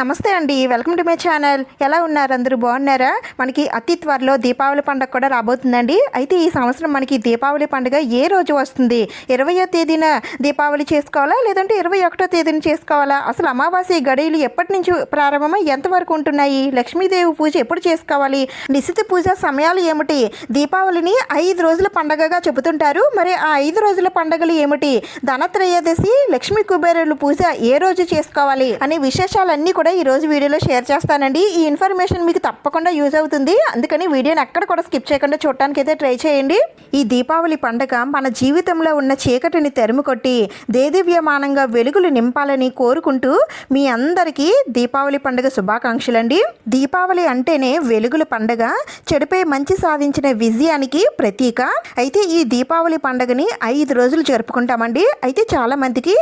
నమస్తే అండి welcome to my channel. ఎలా ఉన్నారు? అందరూ బాగున్నారా? మనకి అతి త్వరలో దీపావళి పండుగ కూడా రాబోతుందండి. అయితే ఈ సంవత్సరం మనకి దీపావళి పండుగ ఏ రోజు వస్తుంది? ఇరవయో తేదీన దీపావళి చేసుకోవాలా? లేదంటే ఇరవై ఒకటో తేదీన చేసుకోవాలా? అసలు అమావాస్య గడియలు ఎప్పటి నుంచి ప్రారంభమై ఎంతవరకు ఉంటున్నాయి? లక్ష్మీదేవి పూజ ఎప్పుడు చేసుకోవాలి? నిశిత పూజ సమయాలు ఏమిటి? దీపావళిని ఐదు రోజుల పండగగా చెబుతుంటారు. మరి ఆ ఐదు రోజుల పండగలు ఏమిటి? ధనత్రయోదశి లక్ష్మీ కుబేరుల పూజ ఏ రోజు చేసుకోవాలి? అనే విశేషాలన్నీ కూడా ఈ రోజు వీడియోలో షేర్ చేస్తానండి. ఈ ఇన్ఫర్మేషన్ మీకు తప్పకుండా యూజ్ అవుతుంది. అందుకని వీడియోని ఎక్కడ కూడా స్కిప్ చేయకుండా చూడటానికి అయితే ట్రై చేయండి. ఈ దీపావళి పండగ మన జీవితంలో ఉన్న చీకటిని తెరుము కొట్టి దేదివ్యమానంగా వెలుగులు నింపాలని కోరుకుంటూ మీ అందరికీ దీపావళి పండుగ శుభాకాంక్షలండి. దీపావళి అంటేనే వెలుగుల పండగ చెడుపై మంచి సాధించిన విజయానికి ప్రతీక. అయితే ఈ దీపావళి పండుగని ఐదు రోజులు జరుపుకుంటామండి. అయితే చాలామందికి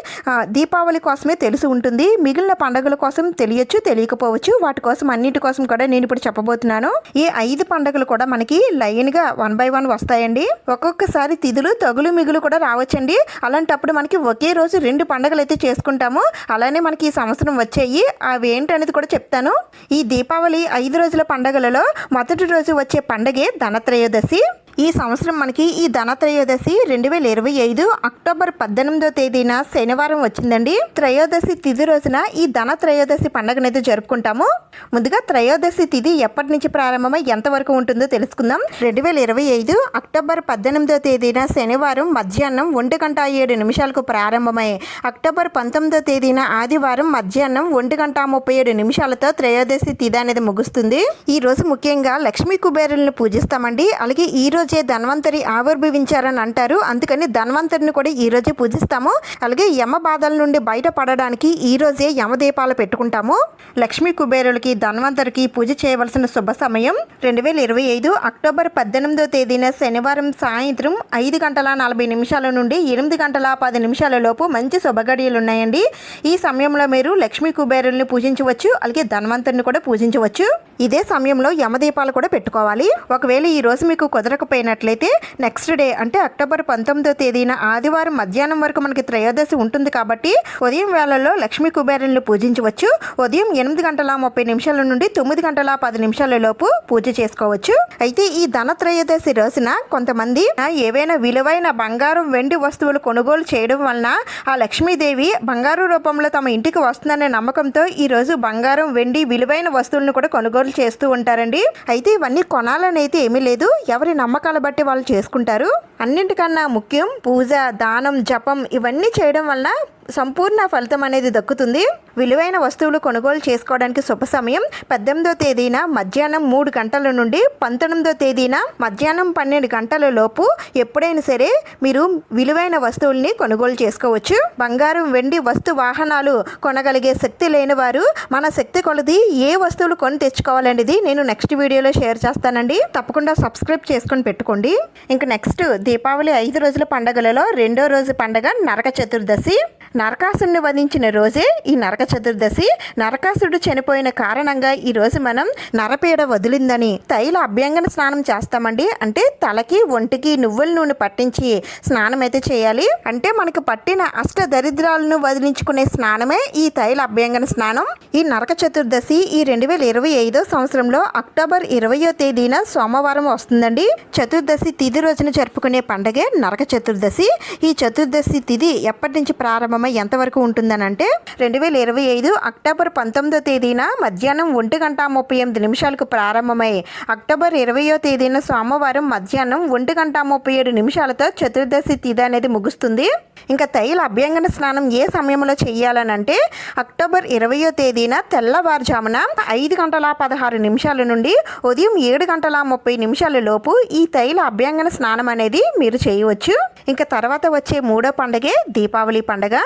దీపావళి కోసమే తెలిసి ఉంటుంది. మిగిలిన పండుగల కోసం తెలియచ్చు తెలియకపోవచ్చు. వాటి కోసం అన్నిటి కోసం కూడా నేను ఇప్పుడు చెప్పబోతున్నాను. ఈ ఐదు పండుగలు కూడా మనకి లైన్గా వన్ బై వన్ వస్తాయండి. ఒక్కొక్కసారి తిథులు తగులు మిగులు కూడా రావచ్చండి. అలాంటప్పుడు మనకి ఒకే రోజు రెండు పండుగలు అయితే చేసుకుంటాము. అలానే మనకి ఈ సంవత్సరం వచ్చాయి. అవి ఏంటనేది కూడా చెప్తాను. ఈ దీపావళి ఐదు రోజుల పండుగలలో మొదటి రోజు వచ్చే పండగే ధనత్రయోదశి. ఈ సంవత్సరం మనకి ఈ ధనత్రయోదశి రెండు వేల ఇరవై ఐదు అక్టోబర్ పద్దెనిమిదో తేదీన శనివారం వచ్చిందండి. త్రయోదశి తిథి రోజున ఈ ధనత్రయోదశి పండుగనైతే జరుపుకుంటాము. ముందుగా త్రయోదశి తిథి ఎప్పటి నుంచి ప్రారంభమై ఎంతవరకు ఉంటుందో తెలుసుకుందాం. రెండు వేల ఇరవై ఐదు అక్టోబర్ పద్దెనిమిదో తేదీన శనివారం మధ్యాహ్నం ఒంటి గంట ఏడు నిమిషాలకు ప్రారంభమై అక్టోబర్ పంతొమ్మిదో తేదీన ఆదివారం మధ్యాహ్నం ఒంటి గంట ముప్పై ఏడు నిమిషాలతో త్రయోదశి తిథి అనేది ముగుస్తుంది. ఈ రోజు ముఖ్యంగా లక్ష్మీ కుబేరులను పూజిస్తామండి. అలాగే ఈ రోజు ధన్వంతరి ఆవిర్భవించారని అంటారు. అందుకని ధన్వంతరిని కూడా ఈ రోజే పూజిస్తాము. అలాగే యమ బాధల నుండి బయటపడడానికి ఈ రోజే యమదీపాలు పెట్టుకుంటాము. లక్ష్మీ కుబేరులకి ధన్వంతరికి పూజ చేయవలసిన శుభ సమయం రెండు వేల ఇరవై ఐదు అక్టోబర్ పద్దెనిమిదో తేదీన శనివారం సాయంత్రం ఐదు గంటల నలభై నిమిషాల నుండి ఎనిమిది గంటల పది నిమిషాల లోపు మంచి శుభగడియలు ఉన్నాయండి. ఈ సమయంలో మీరు లక్ష్మీ కుబేరుల్ని పూజించవచ్చు అలాగే ధన్వంతరిని కూడా పూజించవచ్చు. ఇదే సమయంలో యమదీపాలు కూడా పెట్టుకోవాలి. ఒకవేళ ఈ రోజు మీకు కుదరకపోయినట్లయితే నెక్స్ట్ డే అంటే అక్టోబర్ పంతొమ్మిదో తేదీన ఆదివారం మధ్యాహ్నం వరకు మనకి త్రయోదశి ఉంటుంది కాబట్టి ఉదయం వేళల్లో లక్ష్మీ కుబేరులను పూజించవచ్చు. ఉదయం ఎనిమిది గంటల ముప్పై నిమిషాల నుండి తొమ్మిది గంటల పది నిమిషాల లోపు పూజ చేసుకోవచ్చు. అయితే ఈ ధన త్రయోదశి రోజున కొంతమంది ఏవైనా విలువైన బంగారం వెండి వస్తువులు కొనుగోలు చేయడం వలన ఆ లక్ష్మీదేవి బంగారు రూపంలో తమ ఇంటికి వస్తుందనే నమ్మకంతో ఈ రోజు బంగారం వెండి విలువైన వస్తువులను కూడా కొనుగోలు చేస్తూ ఉంటారండి. అయితే ఇవన్నీ కొనాలని అయితే ఏమీ లేదు. ఎవరి నమ్మకాల బట్టి వాళ్ళు చేసుకుంటారు. అన్నింటికన్నా ముఖ్యం పూజ దానం జపం ఇవన్నీ చేయడం వలన సంపూర్ణ ఫలితం అనేది దక్కుతుంది. విలువైన వస్తువులు కొనుగోలు చేసుకోవడానికి శుభ సమయం. పద్దెనిమిదో తేదీన మధ్యాహ్నం మూడు గంటల నుండి పంతొమ్మిదో తేదీన మధ్యాహ్నం పన్నెండు గంటల లోపు ఎప్పుడైనా సరే మీరు విలువైన వస్తువుల్ని కొనుగోలు చేసుకోవచ్చు. బంగారం వెండి వస్తు వాహనాలు కొనగలిగే శక్తి లేని వారు మన శక్తి కొలది ఏ వస్తువులు కొని తెచ్చుకోవాలనేది నేను నెక్స్ట్ వీడియోలో షేర్ చేస్తానండి. తప్పకుండా సబ్స్క్రైబ్ చేసుకుని పెట్టుకోండి. ఇంక నెక్స్ట్ దీపావళి ఐదు రోజుల పండగలలో రెండో రోజు పండగ నరక చతుర్దశి. నరకాసుడిని వధించిన రోజే ఈ నరక చతుర్దశి. నరకాసుడు చనిపోయిన కారణంగా ఈరోజు మనం నరపీడ వదిలిందని తైల అభ్యంగన స్నానం చేస్తామండి. అంటే తలకి ఒంటికి నువ్వుల నూనె పట్టించి స్నానం అయితే చేయాలి. అంటే మనకు పట్టిన అష్ట దరిద్రాలను వదిలించుకునే స్నానమే ఈ తైల అభ్యంగన స్నానం. ఈ నరక చతుర్దశి ఈ రెండు వేల ఇరవై ఐదో సంవత్సరంలో అక్టోబర్ ఇరవయో తేదీన సోమవారం వస్తుందండి. చతుర్దశి తిథి రోజున జరుపుకునే పండగే నరక చతుర్దశి. ఈ చతుర్దశి తిథి ఎప్పటి నుంచి ప్రారంభమై ఎంతవరకు ఉంటుందనంటే రెండు వేల ఇరవై ఐదు అక్టోబర్ పంతొమ్మిదో తేదీన మధ్యాహ్నం ఒంటి గంట ముప్పై ఎనిమిది నిమిషాలకు ప్రారంభమై అక్టోబర్ ఇరవయో తేదీన సోమవారం మధ్యాహ్నం ఒంటి గంట ముప్పై ఏడు నిమిషాలతో చతుర్దశి తిథి అనేది ముగుస్తుంది. ఇంకా తైల అభ్యంగన స్నానం ఏ సమయంలో చేయాలనంటే అక్టోబర్ ఇరవయో తేదీన తెల్లవారుజామున ఐదు గంటల పదహారు నిమిషాల నుండి ఉదయం ఏడు గంటల ముప్పై నిమిషాల లోపు ఈ తైల అభ్యంగన స్నానం అనేది మీరు చేయవచ్చు. ఇంకా తర్వాత వచ్చే మూడో పండగే దీపావళి పండగ.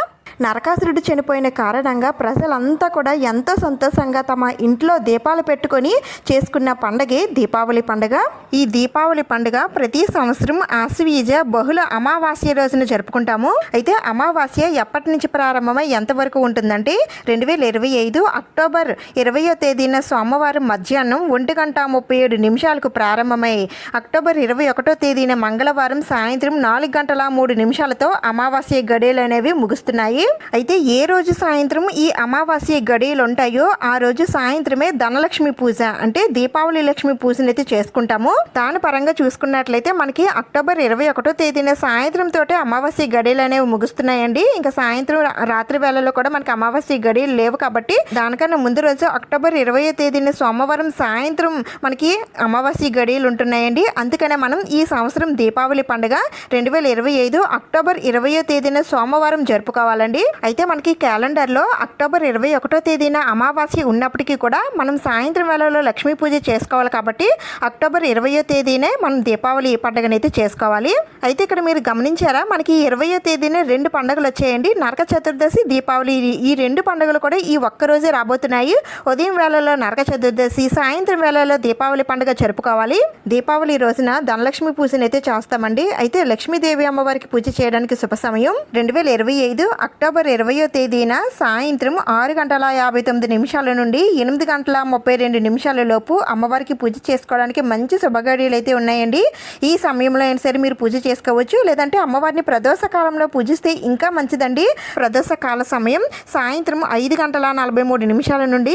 నరకాసురుడు చనిపోయిన కారణంగా ప్రజలంతా కూడా ఎంతో సంతోషంగా తమ ఇంట్లో దీపాలు పెట్టుకొని చేసుకున్న పండగే దీపావళి పండుగ. ఈ దీపావళి పండుగ ప్రతి సంవత్సరం ఆశ్వీజ బహుళ అమావాస్య రోజున జరుపుకుంటాము. అయితే అమావాస్య ఎప్పటి నుంచి ప్రారంభమై ఎంతవరకు ఉంటుందంటే రెండు వేల ఇరవై ఐదు అక్టోబర్ ఇరవయో తేదీన సోమవారం మధ్యాహ్నం ఒంటి గంట ముప్పై ఏడు నిమిషాలకు ప్రారంభమై అక్టోబర్ ఇరవై ఒకటో తేదీన మంగళవారం సాయంత్రం నాలుగు గంటల మూడు నిమిషాలతో అమావాస్య గడియలు అనేవి ముగుస్తున్నాయి. అయితే ఏ రోజు సాయంత్రం ఈ అమావాస్య గడియలు ఉంటాయో ఆ రోజు సాయంత్రమే ధనలక్ష్మి పూజ అంటే దీపావళి లక్ష్మి పూజని అయితే చేసుకుంటాము. దాని పరంగా చూసుకున్నట్లయితే మనకి అక్టోబర్ ఇరవై ఒకటో తేదీన సాయంత్రం తోటే అమావాస్య గడియలు అనేవి ముగుస్తున్నాయండి. ఇంకా సాయంత్రం రాత్రి వేళల్లో కూడా మనకి అమావాస్య గడియలు లేవు కాబట్టి దానికన్నా ముందు రోజు అక్టోబర్ ఇరవై తేదీన సోమవారం సాయంత్రం మనకి అమావాస్య గడియలు ఉంటున్నాయండి అందుకనే మనం ఈ సంవత్సరం దీపావళి పండుగ రెండు వేల ఇరవై ఐదు అక్టోబర్ ఇరవయో తేదీన సోమవారం జరుపుకోవాలండి. అయితే మనకి క్యాలెండర్లో అక్టోబర్ ఇరవై ఒకటో తేదీన అమావాస్య ఉన్నప్పటికీ కూడా మనం సాయంత్రం వేళలో లక్ష్మీ పూజ చేసుకోవాలి కాబట్టి అక్టోబర్ ఇరవయో తేదీనే మనం దీపావళి పండుగనైతే చేసుకోవాలి. అయితే ఇక్కడ మీరు గమనించారా? మనకి ఇరవయో తేదీనే రెండు పండుగలు వచ్చాయండి. నరక చతుర్దశి దీపావళి ఈ- రెండు పండుగలు కూడా ఈ ఒక్క రోజే రాబోతున్నాయి. ఉదయం వేళలో నరక చతుర్దశి సాయంత్రం వేళలో దీపావళి పండుగ జరుపుకోవాలి. దీపావళి రోజున ధనలక్ష్మి పూజనైతే చేస్తామండి. అయితే లక్ష్మీదేవి అమ్మవారికి పూజ చేయడానికి శుభ సమయం రెండు వేల ఇరవై ఐదు అక్టోబర్ అక్టోబర్ ఇరవయో తేదీన సాయంత్రం ఆరు గంటల యాభై తొమ్మిది నిమిషాల నుండి ఎనిమిది గంటల ముప్పై రెండు నిమిషాల లోపు అమ్మవారికి పూజ చేసుకోవడానికి మంచి శుభగడియలు అయితే ఉన్నాయండి. ఈ సమయంలో అయినా సరే మీరు పూజ చేసుకోవచ్చు. లేదంటే అమ్మవారిని ప్రదోష కాలంలో పూజిస్తే ఇంకా మంచిదండి. ప్రదోష కాల సమయం సాయంత్రం ఐదు గంటల నలభై మూడు నిమిషాల నుండి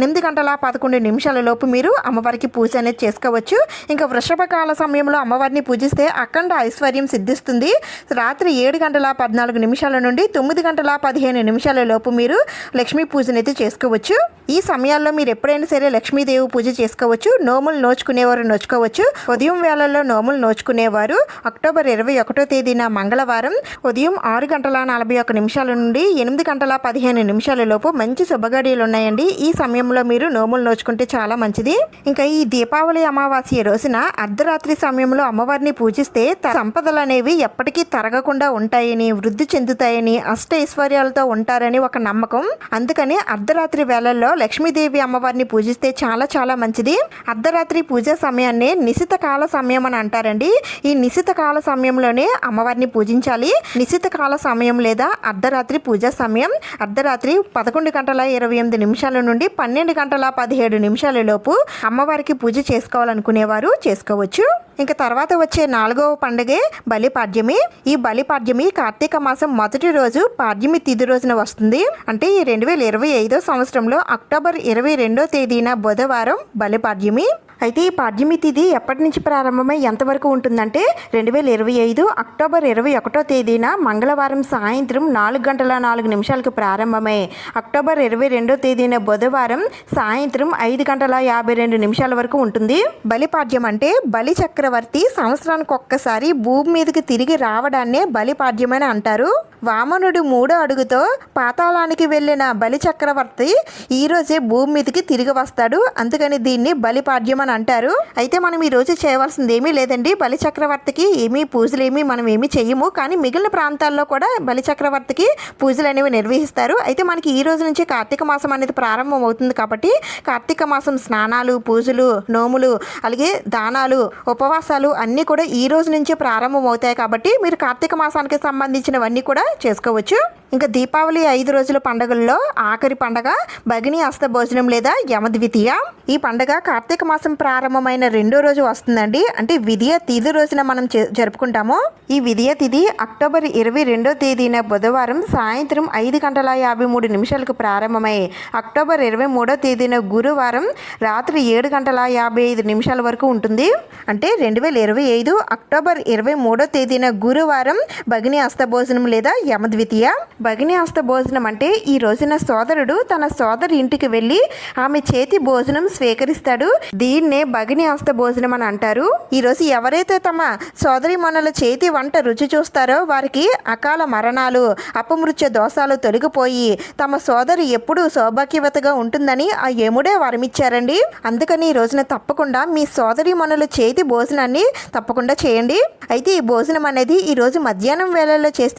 ఎనిమిది గంటల పదకొండు నిమిషాల లోపు మీరు అమ్మవారికి పూజ అనేది చేసుకోవచ్చు. ఇంకా వృషభ కాల సమయంలో అమ్మవారిని పూజిస్తే అఖండ ఐశ్వర్యం సిద్ధిస్తుంది. రాత్రి ఏడు గంటల పద్నాలుగు నిమిషాల నుండి తొమ్మిది గంటల పదిహేను నిమిషాల లోపు మీరు లక్ష్మీ పూజనైతే చేసుకోవచ్చు. ఈ సమయాల్లో మీరు ఎప్పుడైనా సరే లక్ష్మీదేవి పూజ చేసుకోవచ్చు. నోములు నోచుకునేవారు నోచుకోవచ్చు. ఉదయం వేళల్లో నోములు నోచుకునేవారు. అక్టోబర్ ఇరవై ఒకటో తేదీన మంగళవారం ఉదయం ఆరు గంటల నలభై ఒక్క నిమిషాల నుండి ఎనిమిది గంటల పదిహేను నిమిషాల లోపు మంచి శుభగడియలు ఉన్నాయండి. ఈ సమయంలో మీరు నోములు నోచుకుంటే చాలా మంచిది. ఇంకా ఈ దీపావళి అమావాస్య రోజున అర్ధరాత్రి సమయంలో అమ్మవారిని పూజిస్తే సంపదలు అనేవి ఎప్పటికీ తరగకుండా ఉంటాయని వృద్ధి చెందుతాయని అష్ట ఐశ్వర్యాలతో ఉంటారని ఒక నమ్మకం. అందుకని అర్ధరాత్రి వేళల్లో లక్ష్మీదేవి అమ్మవారిని పూజిస్తే చాలా చాలా మంచిది. అర్ధరాత్రి పూజ సమయాన్ని నిశిత కాల సమయం అని అంటారండి. ఈ నిశిత కాల సమయంలోనే అమ్మవారిని పూజించాలి. నిశిత కాల సమయం లేదా అర్ధరాత్రి పూజా సమయం. అర్ధరాత్రి పదకొండు గంటల ఇరవై ఎనిమిది నిమిషాల నుండి పన్నెండు గంటల పదిహేడు నిమిషాల లోపు అమ్మవారికి పూజ చేసుకోవాలనుకునేవారు చేసుకోవచ్చు. ఇంకా తర్వాత వచ్చే నాలుగవ పండుగే బలిపాడ్యమి. ఈ బలిపాడ్యమి కార్తీక మాసం మొదటి రోజు పాడ్యమి తిథి రోజున వస్తుంది. అంటే ఈ రెండు వేల ఇరవై ఐదో సంవత్సరంలో అక్టోబర్ ఇరవై రెండో తేదీన బుధవారం బలిపాడ్యమి. అయితే ఈ పాడ్యమి ఎప్పటి నుంచి ప్రారంభమై ఎంతవరకు ఉంటుందంటే రెండు వేల ఇరవై ఐదు అక్టోబర్ ఇరవై ఒకటో తేదీన మంగళవారం సాయంత్రం నాలుగు గంటల నాలుగు నిమిషాలకు ప్రారంభమై అక్టోబర్ ఇరవై రెండో తేదీన బుధవారం సాయంత్రం ఐదు గంటల యాభై రెండు నిమిషాల వరకు ఉంటుంది. బలిపాడ్యం అంటే బలి చక్రవర్తి సంవత్సరానికి ఒక్కసారి భూమి మీదకి తిరిగి రావడాన్నే బలిపాడ్యమని అంటారు. వామనుడు మూడో అడుగుతో పాతాళానికి వెళ్ళిన బలి చక్రవర్తి ఈ రోజే భూమి మీదకి తిరిగి వస్తాడు. అందుకని దీన్ని బలిపాడ్యం అని అంటారు. అయితే మనం ఈ రోజు చేయవలసింది ఏమీ లేదండి. బలి చక్రవర్తికి ఏమీ పూజలు ఏమీ మనం ఏమీ చెయ్యము. కానీ మిగిలిన ప్రాంతాల్లో కూడా బలి చక్రవర్తికి పూజలు అనేవి నిర్వహిస్తారు. అయితే మనకి ఈ రోజు నుంచి కార్తీక మాసం అనేది ప్రారంభం అవుతుంది కాబట్టి కార్తీక మాసం స్నానాలు పూజలు నోములు అలాగే దానాలు ఉపవాసాలు అన్నీ కూడా ఈ రోజు నుంచి ప్రారంభం అవుతాయి కాబట్టి మీరు కార్తీక మాసానికి సంబంధించినవన్నీ కూడా చేసుకోవచ్చు. ఇంకా దీపావళి ఐదు రోజుల పండుగల్లో ఆఖరి పండగ భగిని అస్త భోజనం లేదా యమద్వితీయ. ఈ పండగ కార్తీక మాసం ప్రారంభమైన రెండో రోజు వస్తుందండి. అంటే విధియ తిథి రోజున మనం జరుపుకుంటాము. ఈ విధియ తిథి అక్టోబర్ ఇరవై రెండో తేదీన బుధవారం సాయంత్రం ఐదు గంటల యాభై మూడు నిమిషాలకు ప్రారంభమై అక్టోబర్ ఇరవై మూడో తేదీన గురువారం రాత్రి ఏడు గంటల యాభై ఐదు నిమిషాల వరకు ఉంటుంది. అంటే రెండు వేల ఇరవై ఐదు అక్టోబర్ ఇరవై మూడో తేదీన గురువారం భగిని అస్త భోజనం లేదా యమద్వితీయ. భగిని అస్త భోజనం అంటే ఈ రోజున సోదరుడు తన సోదరి ఇంటికి వెళ్ళి ఆమె చేతి భోజనం స్వీకరిస్తాడు. దీన్ని భగిని హస్త భోజనం అని అంటారు. ఈరోజు ఎవరైతే తమ సోదరి మనుల చేతి వంట రుచి చూస్తారో వారికి అకాల మరణాలు అపమృత్య దోషాలు తొలగిపోయి తమ సోదరి ఎప్పుడూ సౌభాగ్యవతగా ఉంటుందని ఆ యముడే వరమిచ్చారండి. అందుకని ఈ రోజున తప్పకుండా మీ సోదరి మనుల చేతి భోజనాన్ని తప్పకుండా చేయండి. అయితే ఈ భోజనం అనేది ఈ రోజు మధ్యాహ్నం వేళల్లో చేస్తే